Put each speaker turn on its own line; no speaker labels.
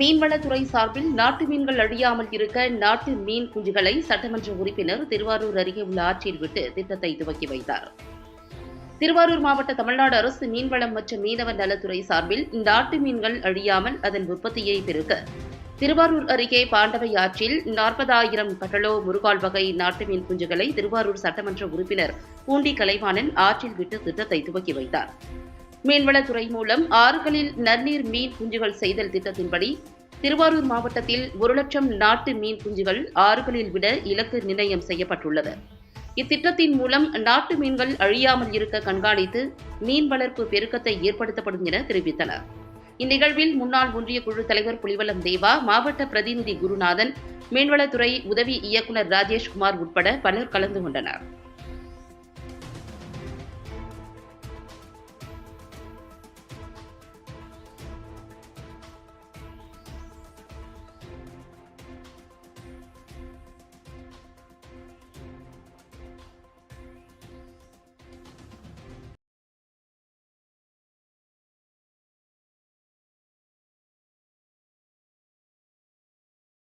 மீன்வளத்துறை சார்பில் நாட்டு மீன்கள் அழியாமல் இருக்க நாட்டு மீன் குஞ்சுகளை சட்டமன்ற உறுப்பினர் திருவாரூர் அருகே உள்ள ஆற்றில் விட்டு திட்டத்தை துவக்கி வைத்தார். திருவாரூர் மாவட்ட தமிழ்நாடு அரசு மீன்வளம் மற்றும் மீனவ நலத்துறை சார்பில் நாட்டு மீன்கள் அழியாமல் அதன் உற்பத்தியை பெருக்க திருவாரூர் அருகே பாண்டவை ஆற்றில் நாற்பதாயிரம் கட்டளோ முருகால் வகை நாட்டு மீன் குஞ்சுகளை திருவாரூர் சட்டமன்ற உறுப்பினர் பூண்டி கலைவாணன் ஆற்றில் விட்டு திட்டத்தை துவக்கி வைத்தார். மீன்வளத்துறை மூலம் ஆறுகளில் நன்னீர் மீன் குஞ்சுகள் செய்தல் திட்டத்தின்படி திருவாரூர் மாவட்டத்தில் ஒரு லட்சம் நாட்டு மீன் குஞ்சுகள் ஆறுகளில் விட இலக்கு நிர்ணயம் செய்யப்பட்டுள்ளது. இத்திட்டத்தின் மூலம் நாட்டு மீன்கள் அழியாமல் இருக்க கண்காணித்து மீன் வளர்ப்பு பெருக்கத்தை ஏற்படுத்தப்படும் என தெரிவித்தனர். இந்நிகழ்வில் முன்னாள் ஒன்றிய குழு தலைவர் புலிவலம் தேவா மாவட்ட பிரதிநிதி குருநாதன் மீன்வளத்துறை உதவி இயக்குநர் ராஜேஷ்குமார் உட்பட பலர் கலந்து கொண்டனர்.